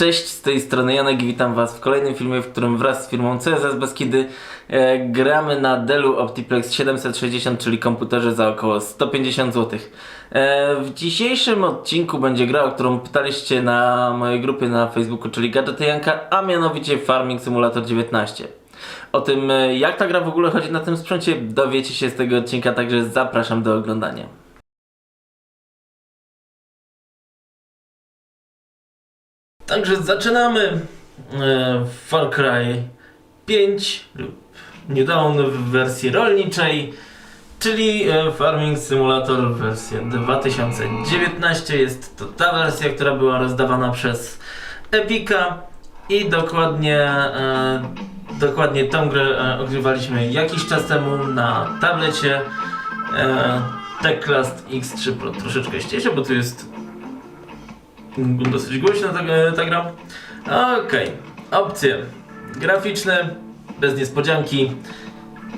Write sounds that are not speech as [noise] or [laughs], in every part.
Cześć, z tej strony Janek i witam Was w kolejnym filmie, w którym wraz z firmą CSS Beskidy e, gramy na Dellu Optiplex 760, czyli komputerze za około 150 zł. E, w dzisiejszym odcinku będzie gra, o którą pytaliście na mojej grupie na Facebooku, czyli Gadżety Janka, a mianowicie Farming Simulator 19. O tym, e, jak ta gra w ogóle chodzi na tym sprzęcie, dowiecie się z tego odcinka, także zapraszam do oglądania. Także zaczynamy e, Far Cry 5 lub niedawno w wersji rolniczej, czyli e, Farming Simulator wersja 2019. Jest to ta wersja, która była rozdawana przez Epica i dokładnie, e, dokładnie tą grę ogrywaliśmy jakiś czas temu na tablecie Techlast X3 Pro. Troszeczkę ścieżę, bo tu jest dosyć głośna ta, ta gra. Okej, opcje graficzne, bez niespodzianki,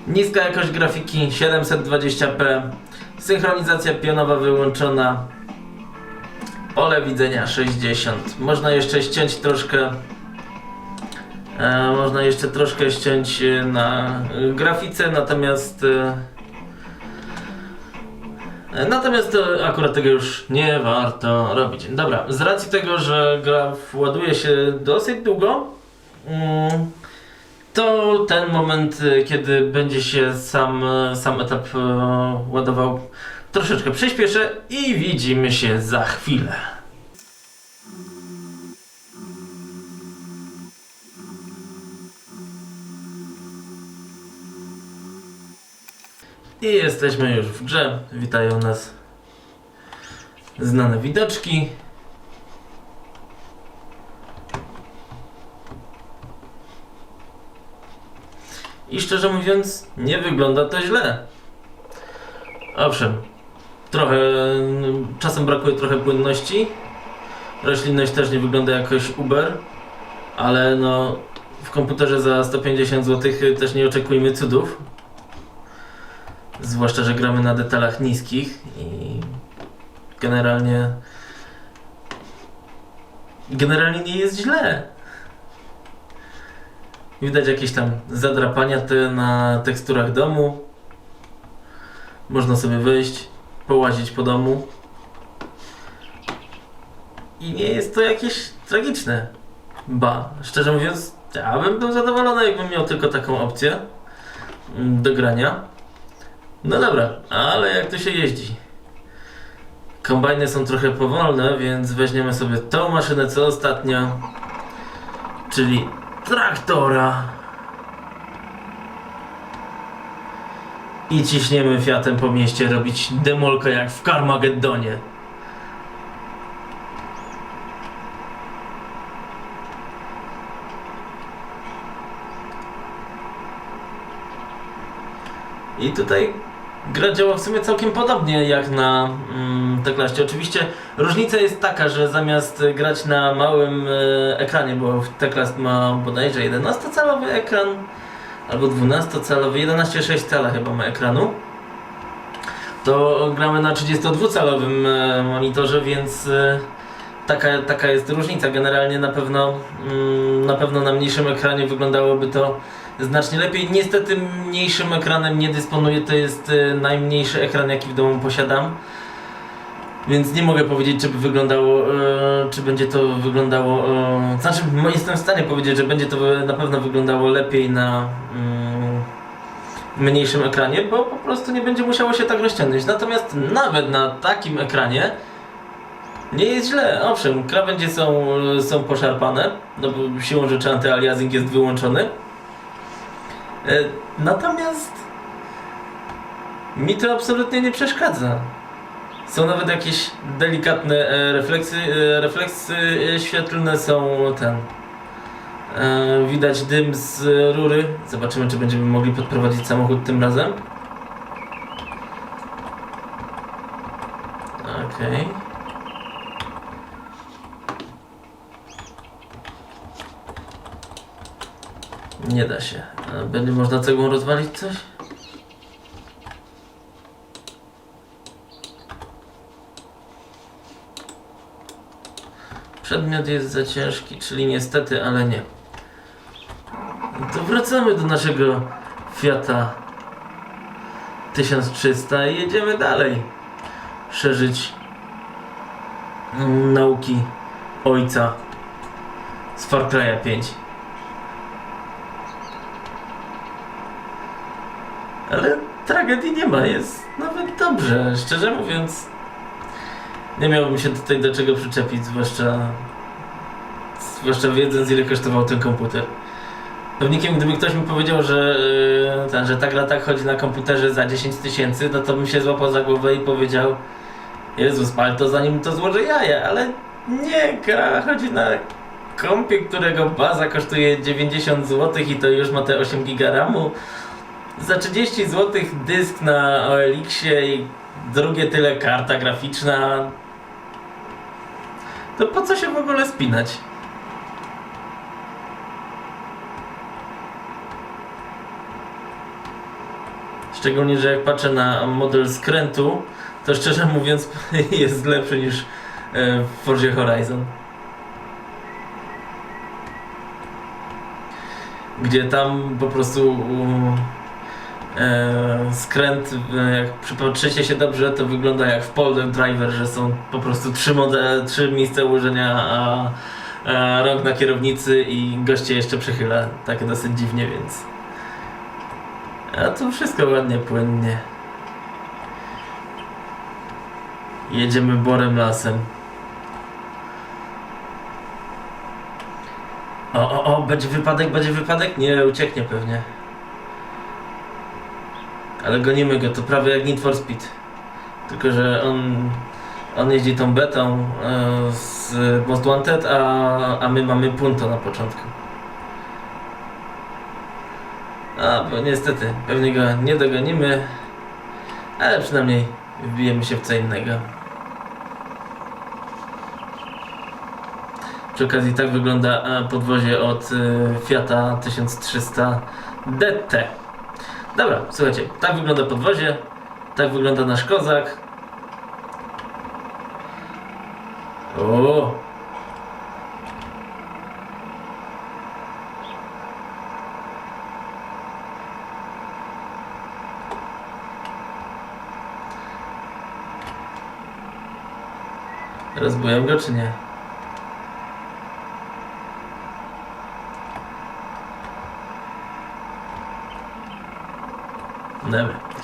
niska jakość grafiki 720p, synchronizacja pionowa wyłączona, pole widzenia 60. Można jeszcze ściąć troszkę, e, można jeszcze troszkę ściąć e, na e, grafice, natomiast e, Natomiast to akurat tego już nie warto robić. Dobra, z racji tego, że gra ładuje się dosyć długo, mm, to ten moment, y, kiedy będzie się sam, sam etap e, ładował, troszeczkę przyspieszę i widzimy się za chwilę. I jesteśmy już w grze. Witają nas znane widoczki. I szczerze mówiąc, nie wygląda to źle. Owszem, trochę czasem brakuje trochę płynności. Roślinność też nie wygląda jakoś uber, ale no w komputerze za 150 zł też nie oczekujmy cudów. Zwłaszcza, że gramy na detalach niskich i generalnie generalnie nie jest źle. Widać jakieś tam zadrapania te na teksturach domu. Można sobie wyjść, połazić po domu. I nie jest to jakieś tragiczne. Ba, szczerze mówiąc, ja bym był zadowolony, jakbym miał tylko taką opcję do grania. No dobra, ale jak to się jeździ? Kombajny są trochę powolne, więc weźmiemy sobie tą maszynę co ostatnio, czyli traktora. I ciśniemy Fiatem po mieście robić demolkę jak w Carmageddonie. I tutaj gra działa w sumie całkiem podobnie jak na mm, Techlaście. Oczywiście różnica jest taka, że zamiast grać na małym e, ekranie, bo w Techlast ma bodajże 11-calowy ekran albo 12-calowy, 11,6 cala chyba ma ekranu, to gramy na 32-calowym e, monitorze, więc e, taka, taka jest różnica. Generalnie na pewno, mm, na pewno na mniejszym ekranie wyglądało to znacznie lepiej. Niestety mniejszym ekranem nie dysponuję, to jest e, najmniejszy ekran jaki w domu posiadam. Więc nie mogę powiedzieć, czy by wyglądało, e, czy będzie to wyglądało. E, znaczy, jestem w stanie powiedzieć, że będzie to na pewno wyglądało lepiej na mm, mniejszym ekranie, bo po prostu nie będzie musiało się tak rozciągnąć. Natomiast nawet na takim ekranie nie jest źle. Owszem, krawędzie są, są poszarpane, no bo siłą rzeczy antyaliasing jest wyłączony. E, Natomiast mi to absolutnie nie przeszkadza. Są nawet jakieś delikatne e, refleksy, e, refleksy świetlne, są ten. Widać dym z rury. Zobaczymy, czy będziemy mogli podprowadzić samochód tym razem. Okej. Nie da się. A Będzie można cegłą rozwalić coś? Przedmiot jest za ciężki, czyli niestety, ale nie. To wracamy do naszego Fiata 1300 i jedziemy dalej. Szerzyć nauki ojca z Far Cry'a 5. Ale tragedii nie ma, jest nawet dobrze. Szczerze mówiąc, nie miałbym się tutaj do czego przyczepić, zwłaszcza, zwłaszcza wiedząc ile kosztował ten komputer. Pewnikiem, gdyby ktoś mi powiedział, że, yy, ten, że ta tak chodzi na komputerze za 10 tysięcy, no to bym się złapał za głowę i powiedział Jezus, pal to zanim to złożę jaja, ale nie, gra chodzi na kompie, którego baza kosztuje 90 zł i to już ma te 8 giga RAMu. Za 30 zł dysk na OLX-ie i drugie tyle karta graficzna. To po co się w ogóle spinać? Szczególnie, że jak patrzę na model skrętu, to szczerze mówiąc [laughs] jest lepszy niż e, w Forzie Horizon. Gdzie tam po prostu skręt, e, jak przypatrzycie się dobrze, to wygląda jak w Polder Driver, że są po prostu trzy, modele, trzy miejsca ułożenia, a, a rąk na kierownicy i goście jeszcze przechyla. Tak dosyć dziwnie, więc... A tu wszystko ładnie, płynnie. Jedziemy borem lasem. O, o, o, będzie wypadek, będzie wypadek? Nie, ucieknie pewnie. Ale gonimy go, to prawie jak Need for Speed. Tylko, że on, on jeździ tą betą e, z Most Wanted, a, a my mamy punto na początku. A, bo niestety, pewnie go nie dogonimy, ale przynajmniej wbijemy się w co innego. Przy okazji tak wygląda e, podwozie od e, Fiata 1300 DT. Dobra, słuchajcie, tak wygląda podwozie, tak wygląda nasz kozak. O! Rozbuję go czy nie?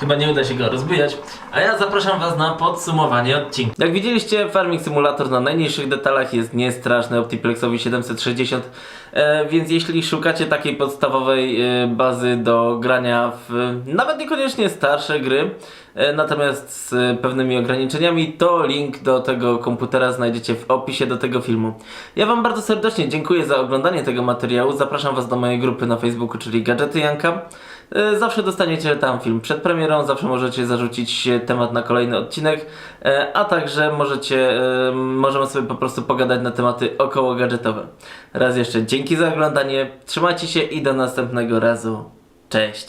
Chyba nie uda się go rozbujać. A ja zapraszam Was na podsumowanie odcinka. Jak widzieliście, Farming Simulator na najniższych detalach jest niestraszny Optiplexowi 760, e, więc jeśli szukacie takiej podstawowej e, bazy do grania w nawet niekoniecznie starsze gry, e, natomiast z pewnymi ograniczeniami, to link do tego komputera znajdziecie w opisie do tego filmu. Ja Wam bardzo serdecznie dziękuję za oglądanie tego materiału. Zapraszam Was do mojej grupy na Facebooku, czyli Gadżety Janka. E, Zawsze dostaniecie tam film przed premierą, zawsze możecie zarzucić temat na kolejny odcinek, e, a także możecie, e, możemy sobie po prostu pogadać na tematy około gadżetowe. Raz jeszcze dzięki za oglądanie, trzymajcie się i do następnego razu. Cześć!